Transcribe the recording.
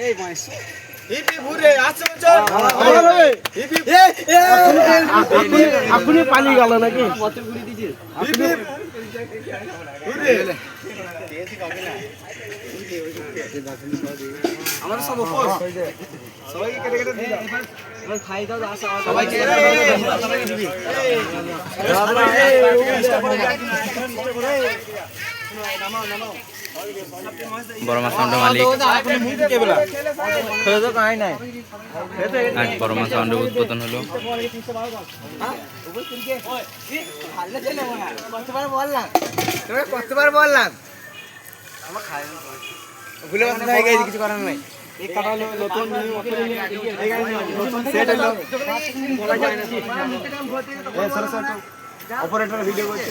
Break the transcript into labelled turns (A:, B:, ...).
A: এই বয়স
B: হিপি ঘুরে আসছে বছর হিপি
C: আপনি পালিয়ে গেল নাকি
A: আমার সব
B: কেটে কেটে দিই
A: খাই দাও আসা
B: সবাইকে সবাইকে দিবি
D: বড় মাছ সাউন্ডের মালিক। আজ বড় মাছ সাউন্ডের উদ্বোধন হলো।
A: কতবার বললাম
B: ভুলে হয়ে গেছে কিছু অপারেটর ভিডিও করছে।